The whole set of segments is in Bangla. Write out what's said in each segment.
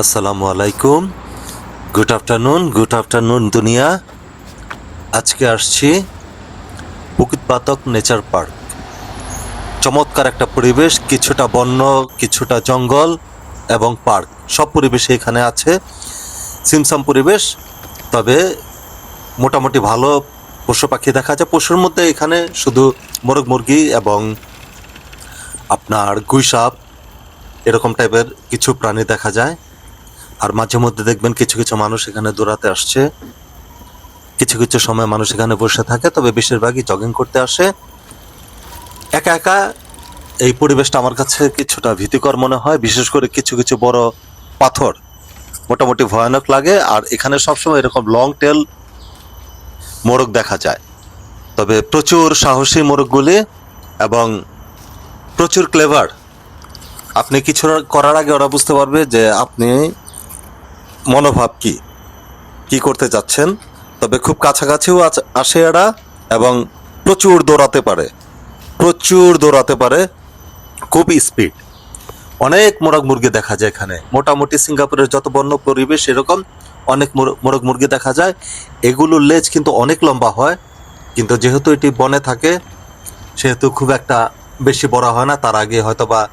আসসালামু আলাইকুম। গুড আফটারনুন গুড আফটারনুন দুনিয়া। আজকে আসছি পুকুতপাতক নেচার পার্ক। চমৎকার একটা পরিবেশ, কিছুটা বন্য, কিছুটা জঙ্গল এবং পার্ক। সব পরিবেশে এখানে আছে। সিমসাম পরিবেশ, তবে মোটামুটি ভালো পশু পাখি দেখা যায়। পশুর মধ্যে এখানে শুধু মোরগ মুরগি এবং আপনার গুইসাপ এরকম টাইপের কিছু প্রাণী দেখা যায়। আর মাঝে মধ্যে দেখবেন কিছু কিছু মানুষ এখানে দৌড়াতে আসছে। কিছু কিছু সময় মানুষ এখানে বসে থাকে, তবে বেশিরভাগই জগিং করতে আসে। একা একা এই পরিবেশটা আমার কাছে কিছুটা ভীতিকর মনে হয়, বিশেষ করে কিছু কিছু বড় পাথর মোটামুটি ভয়ানক লাগে, আর এখানে সবসময় এরকম লং টেল মোরগ দেখা যায়। তবে প্রচুর সাহসী মোরগগুলি এবং প্রচুর ক্লেভার আপনি কিছু করার আগে ওরা বুঝতে পারবে যে আপনি মনোভাব কি? কি করতে যাচ্ছেন তবে খুব কাছাকাছিও আসে এরা এবং প্রচুর দৌড়াতে পারে। প্রচুর দৌড়াতে পারে। খুব স্পিড অনেক মোরগ মুরগি দেখা যায় এখানে। মোটামুটি সিঙ্গাপুরের যত বন্য পরিবেশ এরকম, অনেক মোর- মোরগ মুরগি দেখা যায়। এগুলোর লেজ কিন্তু অনেক লম্বা হয়, কিন্তু যেহেতু এটি বনে থাকে, সেহেতু খুব একটা বেশি বড় হয় না, তার আগে হয়তো বা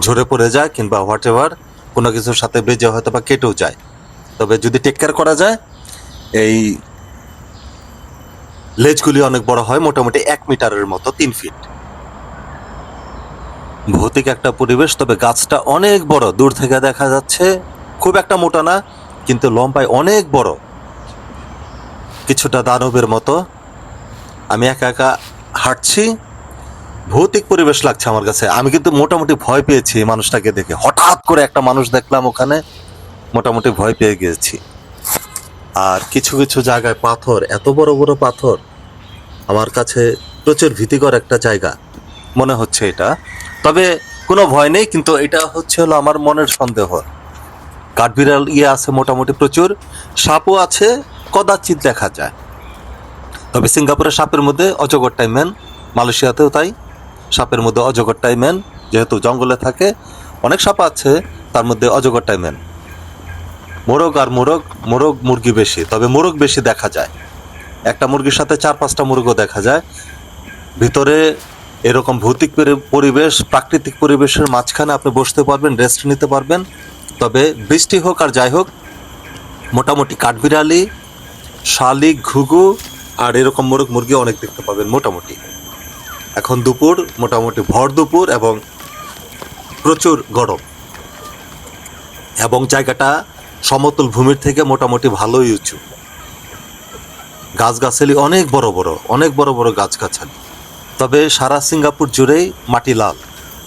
ঝরে পড়ে যায় কিংবা হোয়াট এভার কোনো কিছুর সাথে বেজে হয়তো বা কেটেও যায়। তবে যদি টেক কেয়ার করা যায়, এই লেজগুলি অনেক বড় হয়, মোটামুটি এক মিটারের মতো, তিন ফিট ভৌতিক একটা পরিবেশ, তবে গাছটা অনেক বড়। দূর থেকে দেখা যাচ্ছে, খুব একটা মোটা না, কিন্তু লম্বায় অনেক বড়। কিছুটা দানবের মতো। আমি একা একা হাঁটছি। ভৌতিক পরিবেশ লাগছে আমার কাছে। আমি কিন্তু মোটামুটি ভয় পেয়েছি এই মানুষটাকে দেখে। হঠাৎ করে একটা মানুষ দেখলাম ওখানে। মোটামুটি ভয় পেয়ে গিয়েছি আর কিছু কিছু জায়গায় পাথর, এত বড় বড় পাথর, আমার কাছে প্রচুর ভীতিকর একটা জায়গা মনে হচ্ছে এটা। তবে কোনো ভয় নেই, কিন্তু এটা হচ্ছে হলো আমার মনের সন্দেহ। কাঠবিড়াল ইয়ে আছে মোটামুটি প্রচুর, সাপও আছে, কদাচিৎ দেখা যায়। তবে সিঙ্গাপুরের সাপের মধ্যে অজগরটাই মেন মালয়েশিয়াতেও তাই। সাপের মধ্যে অজগরটাই মেন যেহেতু জঙ্গলে থাকে, অনেক সাপ আছে, তার মধ্যে অজগরটাই মেন মোরগ আর মোরগ মোরগ মুরগি বেশি, তবে মোরগ বেশি দেখা যায়। একটা মুরগির সাথে চার পাঁচটা মুরগও দেখা যায়। ভিতরে এরকম ভৌতিক পরিবেশ, প্রাকৃতিক পরিবেশের মাঝখানে আপনি বসতে পারবেন রেস্ট নিতে পারবেন। তবে বৃষ্টি হোক আর যাই হোক, মোটামুটি কাঠবিড়ালি শালিক ঘুঘু আর এরকম মোরগ মুরগি অনেক দেখতে পাবেন মোটামুটি। এখন দুপুর, মোটামুটি ভর দুপুর এবং প্রচুর গরম। এবং জায়গাটা সমতল ভূমির থেকে মোটামুটি ভালোই উঁচু। গাছগাছালি অনেক বড় বড়, অনেক বড় বড় গাছগাছালি। তবে সারা সিঙ্গাপুর জুড়েই মাটি লাল,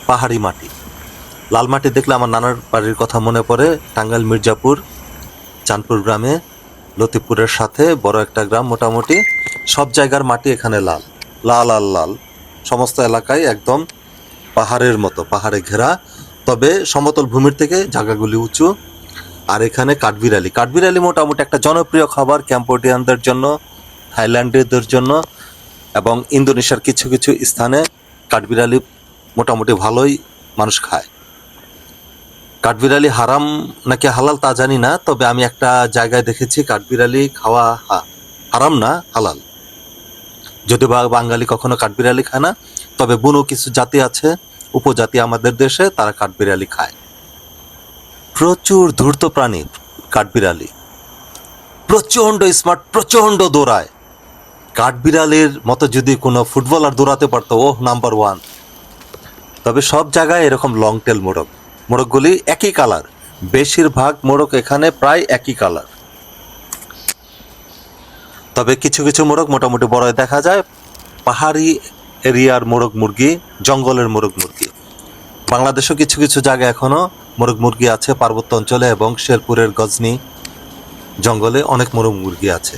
পাহাড়ি মাটি। লাল মাটি দেখলে আমার নানার বাড়ির কথা মনে পড়ে। টাঙ্গাইল, মির্জাপুর, চাঁদপুর গ্রামে, লতিপুরের সাথে বড় একটা গ্রাম মোটামুটি। সব জায়গার মাটি এখানে লাল লাল লাল লাল। সমস্ত এলাকায় একদম পাহাড়ের মতো, পাহাড়ে ঘেরা। তবে সমতল ভূমির থেকে জায়গাগুলি উঁচু। আর এখানে কাঠবিড়ালি। কাঠবিড়ালি মোটামুটি একটা জনপ্রিয় খাবার ক্যাম্পোডিয়ানদের জন্য থাইল্যান্ডের জন্য এবং ইন্দোনেশিয়ার কিছু কিছু স্থানে কাঠবিড়ালি মোটামুটি ভালোই মানুষ খায়। কাঠবিড়ালি হারাম নাকি হালাল তা জানি না, তবে আমি একটা জায়গায় দেখেছি কাঠবিড়ালি খাওয়া হারাম না, হালাল। যদি বা বাঙালি কখনো কাঠবিড়ালি খায় না, তবে বুনো কিছু জাতি আছে, উপজাতি আমাদের দেশে, তারা কাঠবিড়ালি খায়। প্রচুর ধূর্ত প্রাণী কাঠবিড়ালি। প্রচণ্ড স্মার্ট প্রচণ্ড দৌড়ায়। কাঠবিড়ালির মতো যদি কোনো ফুটবলার দৌড়াতে পারতো ও নাম্বার ওয়ান। তবে সব জায়গায় এরকম লং টেল মোরগ মোরগগুলি একই কালার বেশিরভাগ মোরগ এখানে প্রায় একই কালার তবে কিছু কিছু মোরগ মোটামুটি বড় দেখা যায়। পাহাড়ি এরিয়ার মোরগ মুরগি, জঙ্গলের মোরগ মুরগি। বাংলাদেশেও কিছু কিছু জায়গায় এখনও মোরগ মুরগি আছে পার্বত্য অঞ্চলে এবং শেরপুরের গজনি জঙ্গলে অনেক মোরগ মুরগি আছে।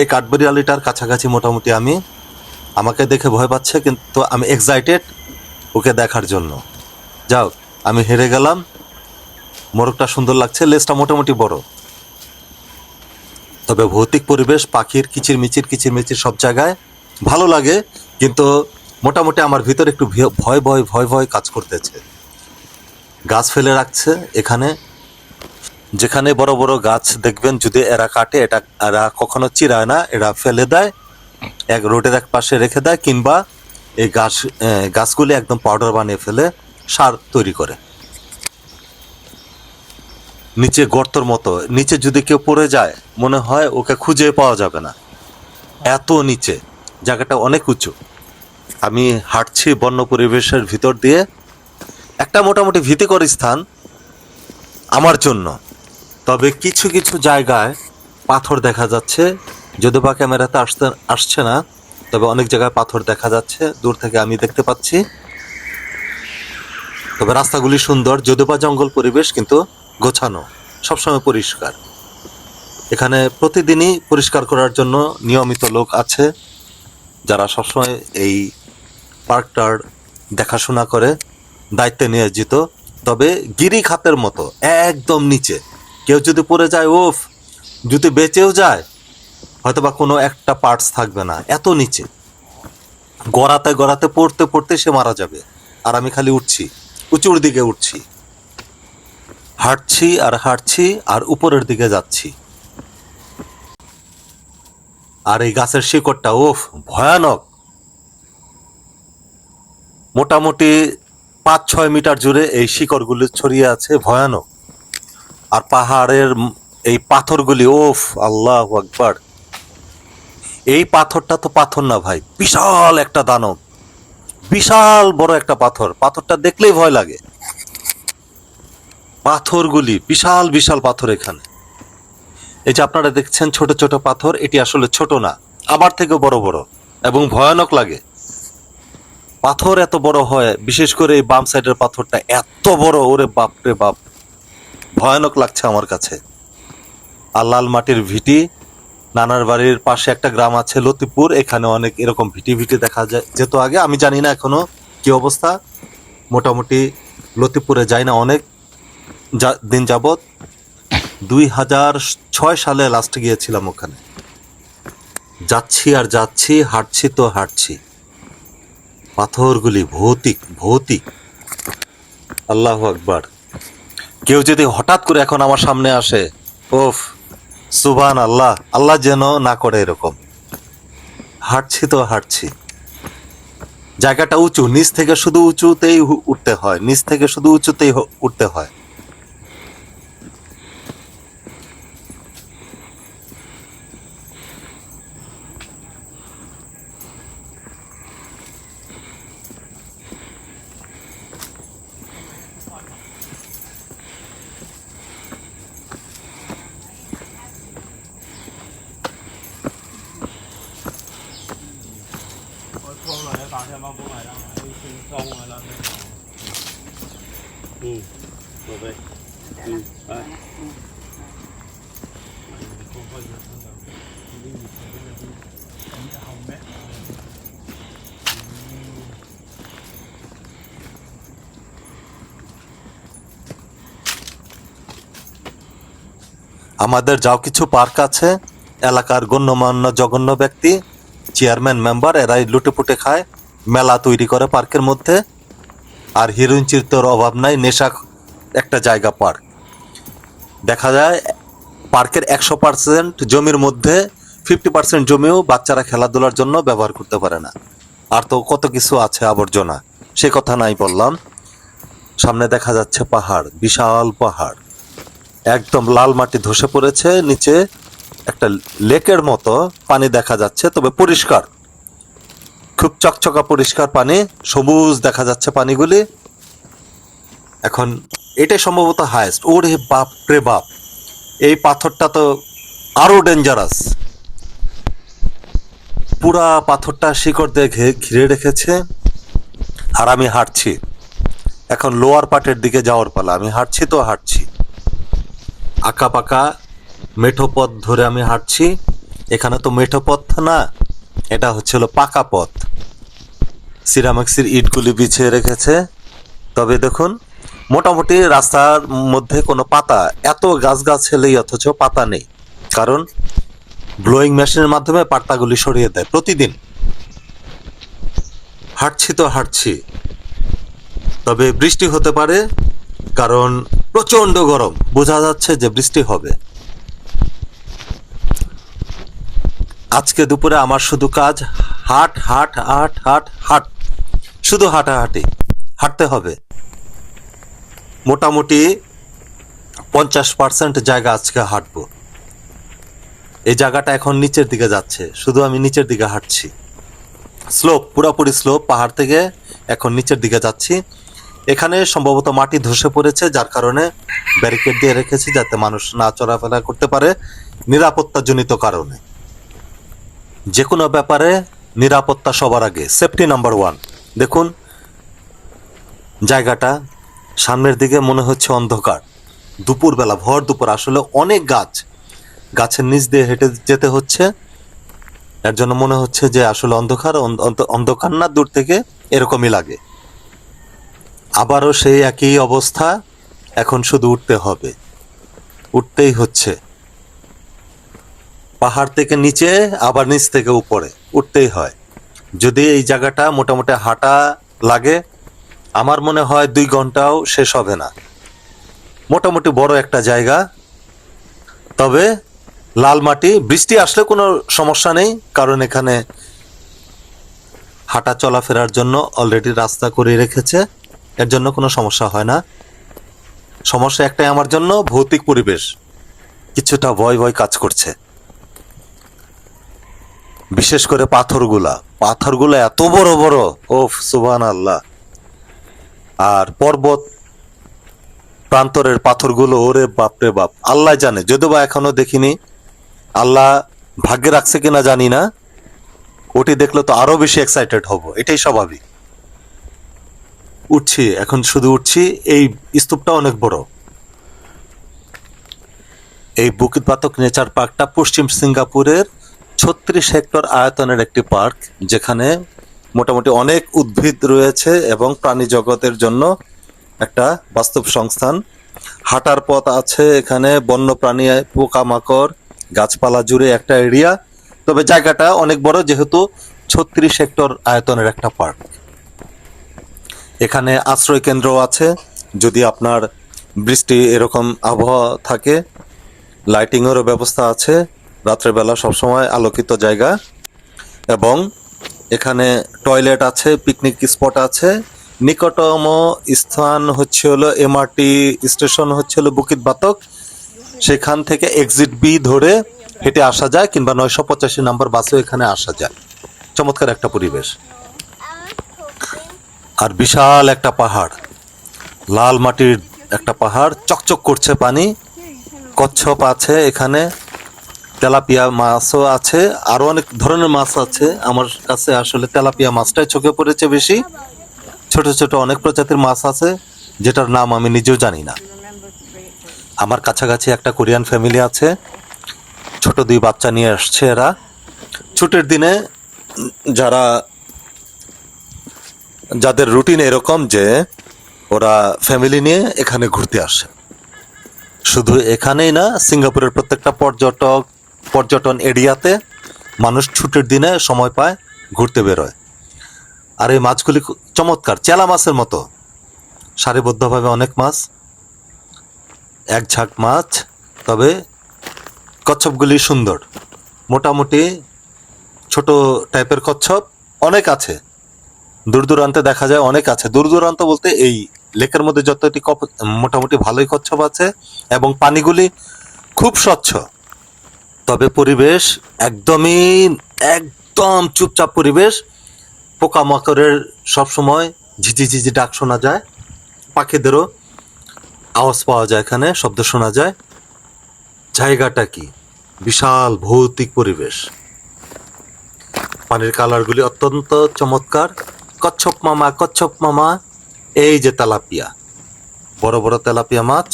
এই কাঠবিড়ালিটার কাছাকাছি মোটামুটি আমি, আমাকে দেখে ভয় পাচ্ছে, কিন্তু আমি এক্সাইটেড ওকে দেখার জন্য। যাও, আমি হেরে গেলাম। মোরগটা সুন্দর লাগছে, লেজটা মোটামুটি বড়। তবে ভৌতিক পরিবেশ, পাখির কিচির মিচির কিচির মিচির সব জায়গায় ভালো লাগে, কিন্তু মোটামুটি আমার ভিতরে একটু ভয় ভয় ভয় ভয় কাজ করতেছে। গাছ ফেলে রাখছে এখানে। যেখানে বড় বড় গাছ দেখবেন যদি এরা কাটে, এটা এরা কখনো চিরায় না, এরা ফেলে দেয়, এক রোডের এক পাশে রেখে দেয়, কিংবা এই গাছ গাছগুলি একদম পাউডার বানিয়ে ফেলে সার তৈরি করে। নিচে গর্তর মতো, নিচে যদি কেউ পড়ে যায়, মনে হয় ওকে খুঁজে পাওয়া যাবে না। এত নিচে, জায়গাটা অনেক উঁচু। আমি হাঁটছি বন্য পরিবেশের ভিতর দিয়ে একটা মোটামুটি ভীতিকর স্থান আমার জন্য। তবে কিছু কিছু জায়গায় পাথর দেখা যাচ্ছে। যদি বা ক্যামেরাতে আসতে, আসছে না, তবে অনেক জায়গায় পাথর দেখা যাচ্ছে। দূর থেকে আমি দেখতে পাচ্ছি। তবে রাস্তাগুলি সুন্দর, যদিও বা জঙ্গল পরিবেশ, কিন্তু গোছানো, সবসময় পরিষ্কার। এখানে প্রতিদিনই পরিষ্কার করার জন্য নিয়মিত লোক আছে, যারা সবসময় এই পার্কটার দেখাশোনা করে। দায়িত্বে নিয়োজিত তবে গিরি খাতের মতো, একদম নিচে। কেউ যদি পড়ে যায়, ওফ, যদি বেঁচেও যায় হয়তো বা কোনো একটা পার্টস থাকবে না, এত নিচে। গড়াতে গড়াতে, পড়তে পড়তে সে মারা যাবে। আর আমি খালি উঠছি, উঁচুর দিকে উঠছি। হাঁটছি আর হাঁটছি আর উপরের দিকে যাচ্ছি। আর এই গাছের শিকড়টা, ওফ, ভয়ানক। মোটামুটি পাঁচ ছয় মিটার জুড়ে এই শিকড়গুলি ছড়িয়ে আছে, ভয়ানক। আর পাহাড়ের এই পাথরগুলি, ওফ, আল্লাহ আকবার। এই পাথরটা তো পাথর না ভাই, বিশাল একটা দানব। বিশাল বড় একটা পাথর, পাথরটা দেখলেই ভয় লাগে। পাথরগুলি, বিশাল বিশাল পাথর এখানে। এই যে আপনারা দেখছেন ছোট ছোট পাথর, এটি আসলে ছোট না আমার থেকে বড় বড় এবং ভয়ানক লাগে। পাথর এত বড় হয়, বিশেষ করে এই বাম সাইডের পাথরটা এত বড়, ওরে বাপ রে বাপ। ভয়ানক লাগছে আমার কাছে। আর লাল মাটির ভিটি, নানার বাড়ির পাশে একটা গ্রাম আছে লতিপুর, এখানে অনেক এরকম ভিটি ভিটি দেখা যায়। যেত আগে, আমি জানি না এখনও কি অবস্থা। মোটামুটি লতিপুরে যাই না অনেক দিন যাবত দুই হাজার ছয় সালে লাস্টে গিয়েছিলাম ওখানে। যাচ্ছি আর যাচ্ছি, হাঁটছি তো হাঁটছি। পাথরগুলি ভৌতিক ভৌতিক। আল্লাহ আকবার। কেউ যদি হঠাৎ করে এখন আমার সামনে আসে, ওফ সুবান আল্লাহ আল্লাহ যেন না করে এরকম। হাঁটছি তো হাঁটছি। জায়গাটা উঁচু, নিচ থেকে শুধু উঁচুতেই উঠতে হয়, নিচ থেকে শুধু উঁচুতেই উঠতে হয়। 来了，打下帮不买了，又是装来了。嗯，宝贝，嗯，来。আমাদের যাও কিছু পার্ক আছে এলাকার গণ্যমান্য জঘন্য ব্যক্তি চেয়ারম্যান মেম্বার এরাই লুটেপুটে খায় মেলা তৈরি করে পার্কের মধ্যে। আর হিরোইন চিত্তর অভাব নাই, নেশা একটা জায়গা পার্ক। দেখা যায়, পার্কের একশো পার্সেন্ট জমির মধ্যে ফিফটি পার্সেন্ট জমিও বাচ্চারা খেলাধুলার জন্য ব্যবহার করতে পারে না। আর তো কত কিছু আছে আবর্জনা, সে কথা নাই বললাম। সামনে দেখা যাচ্ছে পাহাড়, বিশাল পাহাড়। একদম লাল মাটি ধসে পড়েছে, নিচে একটা লেকের মতো পানি দেখা যাচ্ছে, তবে পরিষ্কার। খুব চকচকা পরিষ্কার পানি, সবুজ দেখা যাচ্ছে পানিগুলি। এখন এটাই সম্ভবত হায়েস্ট ওরে বাপ রে বাপ, এই পাথরটা তো আরও ডেঞ্জারাস পুরা পাথরটা শিকড় দিয়ে ঘিরে রেখেছে, আর আমি হাঁটছি। এখন লোয়ার পার্টের দিকে যাওয়ার পালা, আমি হাঁটছি তো হাঁটছি। আঁকা পাকা মেঠো পথ ধরে আমি হাঁটছি। এখানে তো মেঠো পথ না এটা হচ্ছিল পাকা পথ। সিরামিক্সের ইটগুলি বিছিয়ে রেখেছে। তবে দেখুন, মোটামুটি রাস্তার মধ্যে কোনো পাতা, এত গাছ গাছ ছেলেই অথচ পাতা নেই। কারণ ব্লোয়িং মেশিনের মাধ্যমে পাতাগুলি সরিয়ে দেয় প্রতিদিন। হাঁটছি তো হাঁটছি। তবে বৃষ্টি হতে পারে, কারণ প্রচণ্ড গরম। বোঝা যাচ্ছে যে বৃষ্টি হবে। আজকে দুপুরে আমার শুধু কাজ, হাট হাট হাট হাট হাট। শুধু হাঁটাহাঁটি, হাঁটতে হবে। মোটামুটি পঞ্চাশ পার্সেন্ট জায়গা আজকে হাঁটবো। এই জায়গাটা এখন নিচের দিকে যাচ্ছে, শুধু আমি নিচের দিকে হাঁটছি। স্লোপ, পুরোপুরি স্লোপ, পাহাড় থেকে এখন নিচের দিকে যাচ্ছি। এখানে সম্ভবত মাটি ধসে পড়েছে, যার কারণে ব্যারিকেড দিয়ে রেখেছি যাতে মানুষ না চলাফেরা করতে পারে, নিরাপত্তাজনিত কারণে। যে কোনো ব্যাপারে নিরাপত্তা সবার আগে সেফটি নাম্বার ওয়ান দেখুন, জায়গাটা সামনের দিকে মনে হচ্ছে অন্ধকার। দুপুরবেলা, ভর দুপুর, আসলে অনেক গাছ। গাছের নিচ দিয়ে হেঁটে যেতে হচ্ছে। এর জন্য মনে হচ্ছে যে আসলে অন্ধকার, অন্ধ- অন্ধ- অন্ধকার না, দূর থেকে এরকমই লাগে। আবারও সেই একই অবস্থা এখন শুধু উঠতে হবে। উঠতেই হচ্ছে। পাহাড় থেকে নিচে, আবার নিচ থেকে উপরে। উঠতেই হয়। যদি এই জায়গাটা মোটামুটি হাঁটা লাগে, আমার মনে হয় দুই ঘন্টাও শেষ হবে না। মোটামুটি বড় একটা জায়গা। তবে লাল মাটি, বৃষ্টি আসলে কোনো সমস্যা নেই, কারণ এখানে হাঁটা চলাফেরার জন্য অলরেডি রাস্তা করে রেখেছে। এর জন্য কোনো সমস্যা হয় না। সমস্যা একটাই আমার জন্য, ভৌতিক পরিবেশ। কিছুটা ভয় ভয় কাজ করছে। বিশেষ করে পাথরগুলা। পাথরগুলো এত বড় বড়। ওফ সুবহান আল্লাহ আর পর্বত প্রান্তরের পাথরগুলো, ওরে বাপরে বাপ। আল্লাহ জানে, যদিও বা এখনও দেখিনি। আল্লাহ ভাগ্যে রাখছে কিনা জানি না। ওটি দেখলে তো আরও বেশি এক্সাইটেড হব। এটাই স্বাভাবিক। উঠছি, এখন শুধু উঠছি। এই স্তূপটা অনেক বড়। এই বুকিত পাতক নেচার পার্কটা পশ্চিম সিঙ্গাপুরের ছত্রিশ হেক্টর আয়তনের একটি পার্ক, যেখানে মোটামুটি অনেক উদ্ভিদ রয়েছে এবং প্রাণী জগতের জন্য একটা বাস্তব সংস্থান। হাঁটার পথ আছে এখানে বন্য প্রাণী পোকামাকড়, গাছপালা জুড়ে একটা এরিয়া। তবে জায়গাটা অনেক বড়, যেহেতু ছত্রিশ হেক্টর আয়তনের একটা পার্ক। এখানে আশ্রয় কেন্দ্র আছে, যদি আপনার বৃষ্টি এরকম আবহাওয়া থাকে, লাইটিংয়েরও ব্যবস্থা আছে। রাত্রেবেলা সবসময় আলোকিত জায়গা এবং এখানে টয়লেট আছে, পিকনিক স্পট আছে। নিকটতম স্থান হচ্ছে হলো এমআরটি স্টেশন, হচ্ছে হলো বুকিত বাতক। সেখান থেকে এক্সিট বি ধরে হেঁটে আসা যায় কিংবা নয়শো পঁচাশি নাম্বার বাসেও এখানে আসা যায়। চমৎকার একটা পরিবেশ। আর বিশাল একটা পাহাড়। লাল মাটির একটা পাহাড়, চকচক করছে পানি। কচ্ছপ আছে এখানে। তেলাপিয়া মাছও আছে, আরও অনেক ধরনের মাছ আছে। আমার কাছে আসলে তেলাপিয়া মাছটাই চোখে পড়েছে বেশি। ছোট ছোট অনেক প্রজাতির মাছ আছে, যেটার নাম আমি নিজেও জানি না। আমার কাছাকাছি একটা কোরিয়ান ফ্যামিলি আছে, ছোট দুই বাচ্চা নিয়ে আসছে এরা। ছুটির দিনে যারা, যাদের রুটিন এরকম যে ওরা ফ্যামিলি নিয়ে এখানে ঘুরতে আসে। শুধু এখানেই না, সিঙ্গাপুরের প্রত্যেকটা পর্যটক পর্যটন এরিয়াতে মানুষ ছুটির দিনে সময় পায় ঘুরতে বেরোয়। আর এই মাছগুলি চমৎকার, চেলা মাছের মতো। সারিবদ্ধভাবে অনেক মাছ, এক ঝাঁক মাছ, তবে কচ্ছপগুলি সুন্দর। মোটামুটি ছোট টাইপের কচ্ছপ অনেক আছে। দূর দূরান্তে দেখা যায় অনেক আছে। দূর দূরান্ত বলতে এই লেকের মধ্যে যতটি কপ- মোটামুটি ভালোই কচ্ছপ আছে এবং পানিগুলি খুব স্বচ্ছ। তবে পরিবেশ একদমই, একদম চুপচাপ পরিবেশ। পোকামাকড়ের সবসময় ঝিঝি ঝিঝি ডাক শোনা যায়, পাখিদেরও আওয়াজ পাওয়া যায় এখানে, শব্দ শোনা যায়। জায়গাটা কি? বিশাল ভৌতিক পরিবেশ। পানির কালারগুলি অত্যন্ত চমৎকার। কচ্ছপ মামা কচ্ছপ মামা, এই যে তেলাপিয়া। বড় বড় তেলাপিয়া মাছ।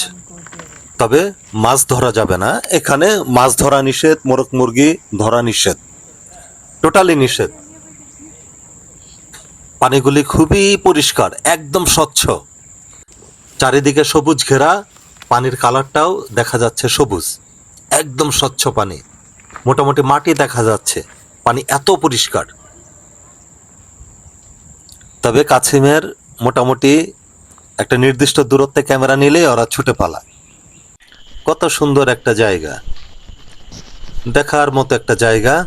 তবে মাছ ধরা যাবে না। এখানে মাছ ধরা নিষেধ, মোরগ মুরগি ধরা নিষেধ, টোটালি নিষেধ। পানিগুলি খুবই পরিষ্কার, একদম স্বচ্ছ। চারিদিকে সবুজ ঘেরা, পানির কালারটাও দেখা যাচ্ছে সবুজ। একদম স্বচ্ছ পানি, মোটামুটি মাটি দেখা যাচ্ছে, পানি এত পরিষ্কার। তবে কাছিমের মোটামুটি একটা নির্দিষ্ট দূরত্বে ক্যামেরা নিলেই ওরা ছুটে পালায়। কত সুন্দর একটা জায়গা। দেখার মতো একটা জায়গা।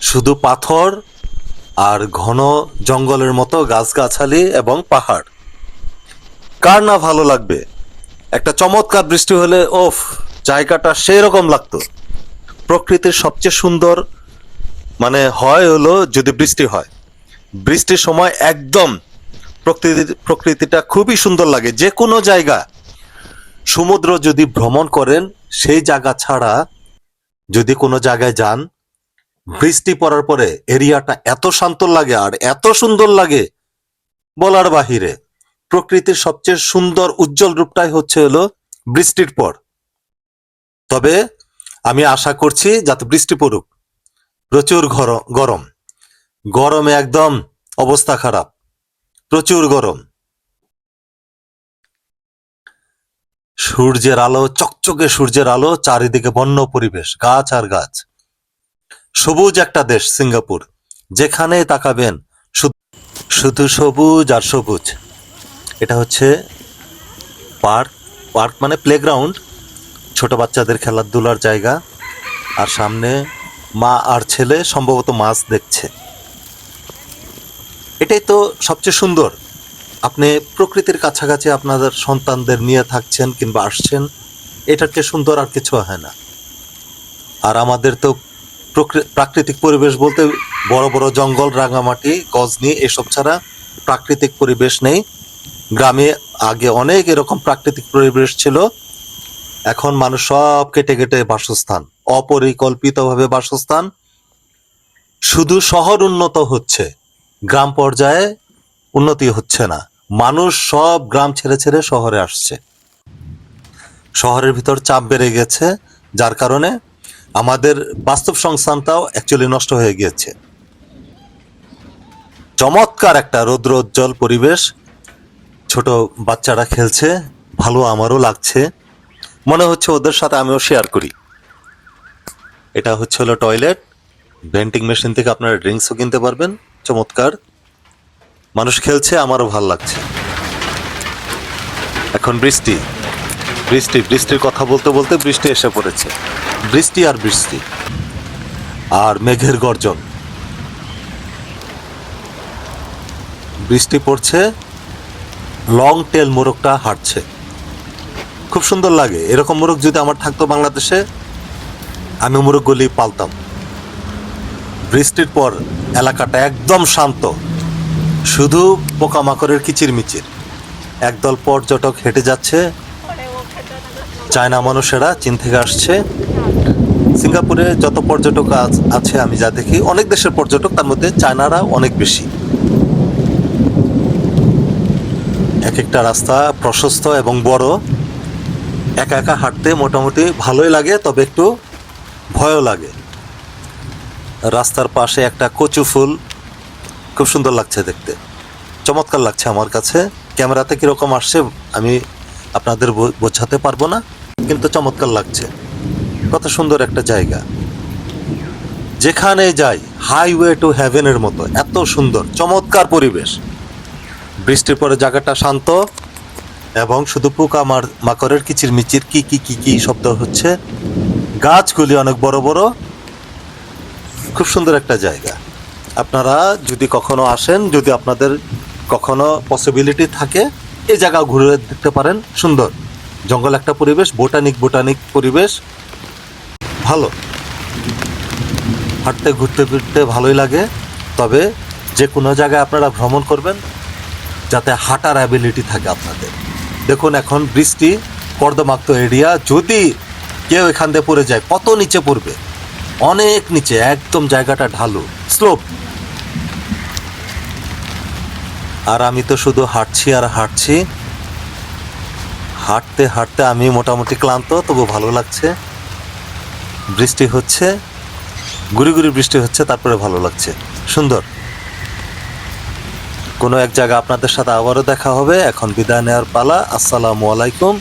শুধু পাথর আর ঘন জঙ্গলের মতো গাছগাছালি এবং পাহাড়। কার না ভালো লাগবে? একটা চমৎকার বৃষ্টি হলে, ওফ, জায়গাটা সেই রকম লাগতো। প্রকৃতির সবচেয়ে সুন্দর মানে হয় হলো যদি বৃষ্টি হয়। বৃষ্টির সময় একদম প্রকৃতি প্রকৃতিটা খুবই সুন্দর লাগে। যে কোনো জায়গা সমুদ্র যদি ভ্রমণ করেন, সেই জায়গা ছাড়া যদি কোনো জায়গায় যান, বৃষ্টি পড়ার পরে এরিয়াটা এত শান্ত লাগে আর এত সুন্দর লাগে বলার বাহিরে। প্রকৃতির সবচেয়ে সুন্দর উজ্জ্বল রূপটাই হচ্ছে হলো বৃষ্টির পর। তবে আমি আশা করছি যাতে বৃষ্টি পড়ুক। প্রচুর গরম। গরমে একদম অবস্থা খারাপ। প্রচুর গরম। সূর্যের আলো, চকচকে সূর্যের আলো, চারিদিকে বন্য পরিবেশ, গাছ আর গাছ। সবুজ একটা দেশ, সিঙ্গাপুর। যেখানে তাকাবেন, শুধু সবুজ আর সবুজ। এটা হচ্ছে পার্ক। পার্ক মানে প্লেগ্রাউন্ড ছোট বাচ্চাদের খেলাধুলার জায়গা। আর সামনে মা আর ছেলে, সম্ভবত মাছ দেখছে। এটাই তো সবচেয়ে সুন্দর। আপনি প্রকৃতির কাছাকাছি আপনাদের সন্তানদের নিয়ে থাকছেন কিংবা আসছেন চেয়ে সুন্দর আর কিছু হয় না। আর আমাদের তো প্রকৃ- প্রাকৃতিক পরিবেশ বলতে বড় বড় জঙ্গল, রাঙামাটি, গজনি, এসব ছাড়া প্রাকৃতিক পরিবেশ নেই। গ্রামে আগে অনেক এরকম প্রাকৃতিক পরিবেশ ছিল। এখন মানুষ সব কেটে কেটে বাসস্থান, অপরিকল্পিতভাবে বাসস্থান। শুধু শহর উন্নত হচ্ছে, গ্রাম পর্যায়ে উন্নতি হচ্ছে না। মানুষ সব গ্রাম ছেড়ে ছেড়ে শহরে আসছে। শহরের ভিতর চাপ বেড়ে গেছে, যার কারণে আমাদের বাস্তব সংস্থানটাও অ্যাকচুয়ালি নষ্ট হয়ে গিয়েছে। চমৎকার একটা রৌদ্রোজ্জ্বল পরিবেশ। ছোট বাচ্চারা খেলছে, ভালো আমারও লাগছে। মনে হচ্ছে ওদের সাথে আমিও শেয়ার করি। এটা হচ্ছে হলো টয়লেট ভেন্টিং মেশিন থেকে আপনারা ড্রিঙ্কসও কিনতে পারবেন। চমৎকার। মানুষ খেলছে, আমারও ভালো লাগছে। এখন বৃষ্টি। বৃষ্টি, বৃষ্টির কথা বলতে বলতে বৃষ্টি এসে পড়েছে। বৃষ্টি আর বৃষ্টি। আর মেঘের গর্জন। বৃষ্টি পড়ছে লং টেল মোরগটা হাঁটছে। খুব সুন্দর লাগে। এরকম মোরগ যদি আমার থাকতো বাংলাদেশে, আমি মোরগগুলি পালতাম। বৃষ্টির পর এলাকাটা একদম শান্ত। শুধু পোকামাকড়ের কিচিরমিচির। একদল পর্যটক হেঁটে যাচ্ছে। চায়না মানুষেরা চীন থেকে আসছে। সিঙ্গাপুরে যত পর্যটক আছ- আমি যা দেখি, অনেক দেশের পর্যটক, তার মধ্যে চায়নারা অনেক বেশি। এক একটা রাস্তা প্রশস্ত এবং বড়। একা একা হাঁটতে মোটামুটি ভালোই লাগে, তবে একটু ভয়ও লাগে। রাস্তার পাশে একটা কচু ফুল খুব সুন্দর লাগছে দেখতে। চমৎকার লাগছে আমার কাছে। ক্যামেরাতে কীরকম আসছে আমি আপনাদের বোঝাতে পারব না, কিন্তু চমৎকার লাগছে। কত সুন্দর একটা জায়গা। যেখানে যাই হাইওয়ে টু হ্যাভেনের মতো, এত সুন্দর, চমৎকার পরিবেশ। বৃষ্টির পরে জায়গাটা শান্ত, এবং শুধু পোকা মার, মাকড়ের কিচির মিচির কি কি কি কি শব্দ হচ্ছে। গাছগুলি অনেক বড় বড়। খুব সুন্দর একটা জায়গা। আপনারা যদি কখনো আসেন, যদি আপনাদের কখনো পসিবিলিটি থাকে এই জায়গা ঘুরে দেখতে পারেন। সুন্দর। জঙ্গল একটা পরিবেশ, বোটানিক বোটানিক পরিবেশ। ভালো। হাঁটতে, ঘুরতে, ফিরতে ভালোই লাগে। তবে যে কোনো জায়গায় আপনারা ভ্রমণ করবেন, যাতে হাঁটার অ্যাবিলিটি থাকে আপনাদের। দেখুন, এখন বৃষ্টি, কর্দমাক্ত এরিয়া যদি কেউ এখান দিয়ে পড়ে যায়, কত নিচে পড়বে? অনেক নিচে, একদম জায়গাটা ঢালু। স্লোপ আর আমি তো শুধু হাঁটছি আর হাঁটছি। হাঁটতে হাঁটতে আমি মোটামুটি ক্লান্ত তবু ভালো লাগছে। বৃষ্টি হচ্ছে, গুড়ি গুড়ি বৃষ্টি হচ্ছে, তারপরে ভালো লাগছে। সুন্দর। কোনো এক জায়গা আপনাদের সাথে আবারও দেখা হবে। এখন বিদায় নেওয়ার পালা। আসসালামু আলাইকুম।